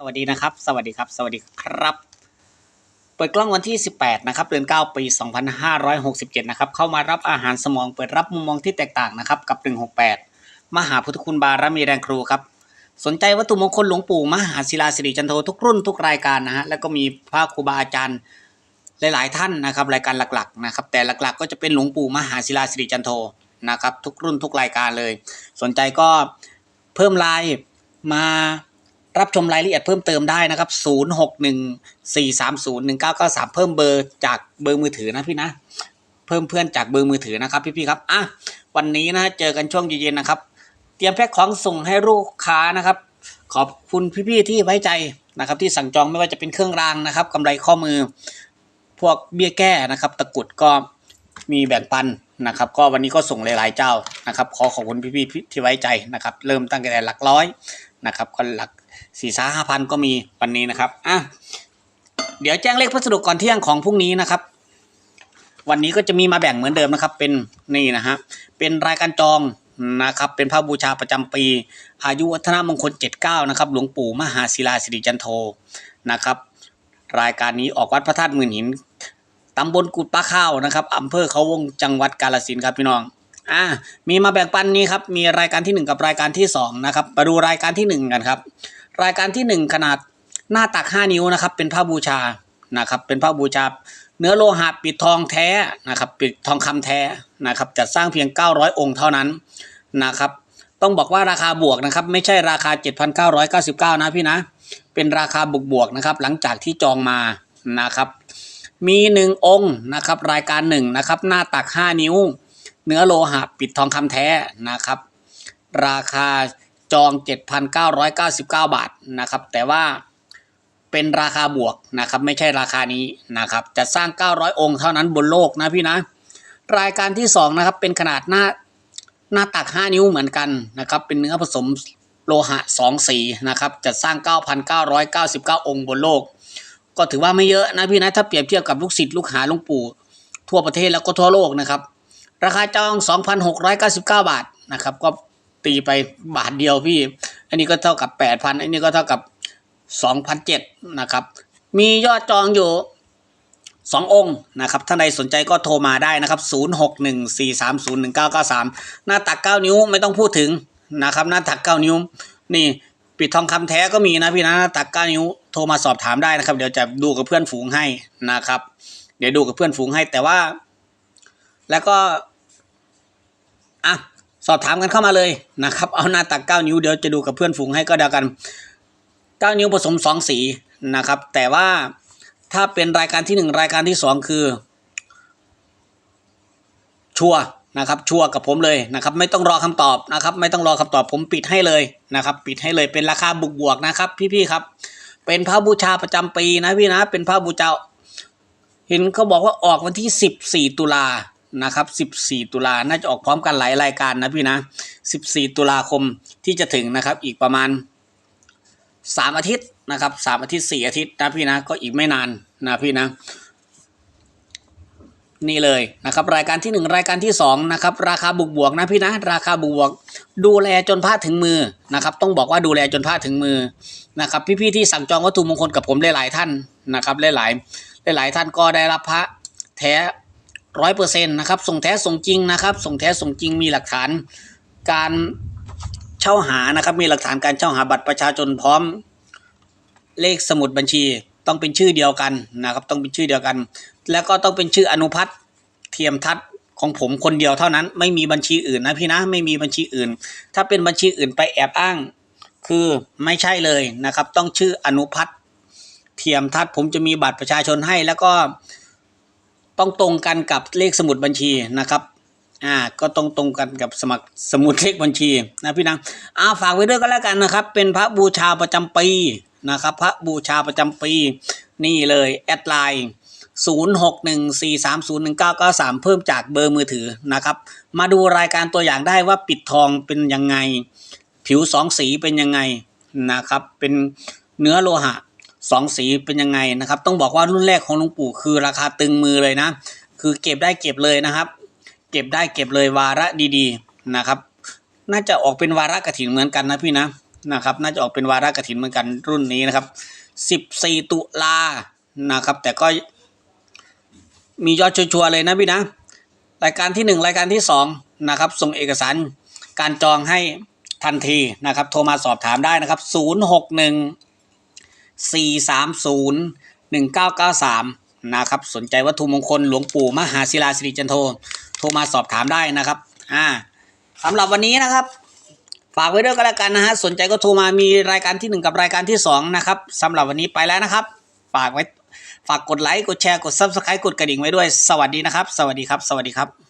สวัสดีนะครับ สวัสดีครับ สวัสดีครับ เปิดกล้องวันที่ 18 นะครับ เดือน 9 ปี 2567 นะครับ เข้ามารับอาหารสมอง เปิดรับมุมมองที่แตกต่างนะครับ กับ 168 มหาพุทธคุณบารมีแรงครูครับ สนใจวัตถุมงคลหลวงปู่มหาศิลาสิริจันโททุกรุ่นทุกรายการนะฮะ แล้วก็มีพระครูบาอาจารย์หลาย ๆ ท่านนะครับ รายการหลัก ๆ นะครับ แต่หลัก ๆ ก็จะเป็นหลวงปู่มหาศิลาสิริจันโทนะครับ ทุกรุ่นทุกรายการเลย สนใจก็เพิ่มไลน์มา รับชมรายละเอียดเพิ่มเติมได้นะครับ 0614301993 เพิ่มเบอร์จากเบอร์มือถือนะพี่นะ เพิ่มเพื่อนจากเบอร์มือถือนะครับพี่ๆครับ อะ วันนี้นะเจอกันช่วงเย็นๆนะครับ เตรียมแพ็คของส่งให้ลูกค้านะครับ ขอบคุณพี่ๆที่ไว้ใจนะครับ ที่สั่งจองไม่ว่าจะเป็นเครื่องรางนะครับกำไรข้อมือ พวกเบี้ยแก้นะครับ ตะกุดก็มีแบ่งปันนะครับ ก็วันนี้ก็ส่งหลายๆเจ้านะครับ ขอขอบคุณพี่ๆที่ไว้ใจนะครับ เริ่มตั้งแต่หลักร้อยนะครับก็หลัก สี่สาห้าพันก็มีวันนี้นะครับอะเดี๋ยวแจ้งเลขพัสดุก่อนเที่ยงของพรุ่งนี้นะครับ วันนี้ก็จะมีมาแบ่งเหมือนเดิมนะครับ เป็นนี่นะฮะเป็นรายการจองนะครับเป็นพระบูชาประจำปี อายุวัฒนมงคล 79 นะครับ หลวงปู่มหาศิลาสิริจันโทนะครับ รายการนี้ออกวัดพระธาตุหมื่นหินตำบลกุดปลาข้าวนะครับอำเภอเขาวงจังหวัดกาฬสินครับพี่น้องอ่ามีมาแบ่งปันนี้ครับมีรายการที่หนึ่งกับรายการที่สองนะครับมาดูรายการที่หนึ่งกันครับ รายการที่หนึ่งขนาดหน้าตักห้านิ้วนะครับ เป็นพระบูชานะครับ เป็นพระบูชา เนื้อโลหะปิดทองแท้นะครับปิดทองคำแท้นะครับจัดสร้างเพียง 900 องค์เท่านั้นนะครับ ต้องบอกว่าราคาบวกนะครับ ไม่ใช่ราคา 7,999 นะพี่นะ เป็นราคาบวกบวกๆนะครับ หลังจากที่จองมานะครับ มีหนึ่งองค์นะครับ รายการหนึ่งนะครับหน้าตัก 5 นิ้ว เนื้อโลหะปิดทองคำแท้นะครับ ราคา จอง 7,999 บาทนะครับ แต่ว่าเป็นราคาบวกนะครับ ไม่ใช่ราคานี้นะครับ จะสร้าง 900 องค์เท่านั้นบนโลกนะพี่นะ รายการที่ 2 นะครับ เป็นขนาดหน้าหน้าตัก 5 นิ้วเหมือนกันนะครับ เป็นเนื้อผสมโลหะ 2 สีนะครับ จะสร้าง 9,999 องค์บนโลก ก็ถือว่าไม่เยอะนะพี่นะถ้าเปรียบเทียบกับลูกศิษย์ลูกหาหลวงปู่ ทั่วประเทศแล้วก็ทั่วโลกนะครับ ราคาจอง 2,699 บาทนะครับ ก็ ตีไปบาทเดียวพี่ อันนี้ก็เท่ากับ8,000อันนี้ก็เท่ากับ2,007นะครับ มียอดจองอยู่2องค์นะครับถ้าใดสนใจก็โทรมาได้นะครับ 0614301993 หน้าตัก 9 นิ้วไม่ต้องพูดถึงนะครับ หน้าตัก 9 นิ้ว นี่ปิดทองคำแท้ก็มีนะพี่นะ หน้าตัก 9 นิ้ว โทรมาสอบถามได้นะครับ เดี๋ยวจะดูกับเพื่อนฝูงให้นะครับ เดี๋ยวดูกับเพื่อนฝูงให้แต่ว่า แล้วก็ อะ สอบถามกันเข้ามาเลยนะครับ เอาหน้าตักเก้านิ้วเดี๋ยวจะดูกับเพื่อนฝูงให้ก็เดียวกันเก้านิ้วผสมสองสีนะครับ แต่ว่าถ้าเป็นรายการที่หนึ่งรายการที่สองคือ ชัวนะครับชัวกับผมเลยนะครับ ไม่ต้องรอคำตอบนะครับ ไม่ต้องรอคำตอบผมปิดให้เลยนะครับ ปิดให้เลยเป็นราคาบวกบวกๆนะครับ พี่ๆครับ เป็นพระบูชาประจำปีนะพี่นะ เป็นพระบูชาเห็นเขาบอกว่าออกวันที่ 14 ตุลา นะครับ 14 ตุลาน่าจะออกพร้อมกันหลายรายการนะพี่นะ 14 ตุลาคมที่จะถึงนะครับ อีกประมาณ 3 อาทิตย์นะครับ3อาทิตย์ 4 อาทิตย์นะพี่นะ ก็อีกไม่นานนะพี่นะ นี่เลยนะครับ รายการที่ 1 รายการที่2นะครับ ราคาบวกบวกนะพี่นะ ราคาบวกบวก ดูแลจนผ้าถึงมือนะครับ ต้องบอกว่าดูแลจนผ้าถึงมือนะครับ พี่ๆที่สั่งจองวัตถุมงคลกับผมหลายๆท่านนะครับหลายๆหลายๆท่านก็ได้รับพระแท้ ร้อยเปอร์เซ็นต์นะครับ ส่งแท้ส่งจริงนะครับ ส่งแท้ส่งจริงมีหลักฐาน การเช่าหานะครับ มีหลักฐานการเช่าหาบัตรประชาชนพร้อม เลขสมุดบัญชีต้องเป็นชื่อเดียวกันนะครับ ต้องเป็นชื่อเดียวกัน แล้วก็ต้องเป็นชื่ออนุพัฒน์เทียมทัศน์ของผมคนเดียวเท่านั้น ไม่มีบัญชีอื่นนะพี่นะไม่มีบัญชีอื่น ถ้าเป็นบัญชีอื่นไปแอบอ้าง คือไม่ใช่เลยนะครับ ต้องชื่ออนุพัฒน์เทียมทัศน์ผมจะมีบัตรประชาชนให้แล้วก็ ต้องตรงกันกับเลขสมุดบัญชีนะครับอ่าก็ต้องตรงกันกับสมัครสมุดเลขบัญชีนะพี่นะอ่าฝากไว้ด้วยก็แล้วกันนะครับ เป็นพระบูชาประจำปีนะครับ พระบูชาประจำปี นี่เลยแอดไลน์0614301993 เพิ่มจากเบอร์มือถือนะครับ มาดูรายการตัวอย่างได้ว่าปิดทองเป็นยังไง ผิวสองสีเป็นยังไงนะครับ เป็นเนื้อโลหะ สองสีเป็นยังไงนะครับ ต้องบอกว่ารุ่นแรกของหลวงปู่คือราคาตึงมือเลยนะ คือเก็บได้เก็บเลยนะครับ เก็บได้เก็บเลยวาระดีๆนะครับ น่าจะออกเป็นวาระกระถินเหมือนกันนะพี่นะนะครับ น่าจะออกเป็นวาระกฐินเหมือนกันรุ่นนี้นะครับสิบสี่ตุลานะครับ แต่ก็มียอดชัวร์ๆเลยนะพี่นะ รายการที่หนึ่งรายการที่สองนะครับส่งเอกสารการจองให้ทันทีนะครับ โทรมาสอบถามได้นะครับศู นย์หกหนึ่งสี่สามศูนะครับ สนใจวัตถุมงคลหลวงปู่มหาศิลาสิริจันโท โทรมาสอบถามได้นะครับ อ่าสำหรับวันนี้นะครับ ฝากไว้ด้วยก็แล้วกันนะฮะ สนใจก็โทรมา มีรายการที่หนึ่งกับรายการที่สองนะครับสำหรับวันนี้ไปแล้วนะครับ ฝากไว้ ฝากกดไลค์ กดแชร์ กด Subscribe กดกระดิ่งไว้ด้วย สวัสดีนะครับ สวัสดีครับ สวัสดีครับ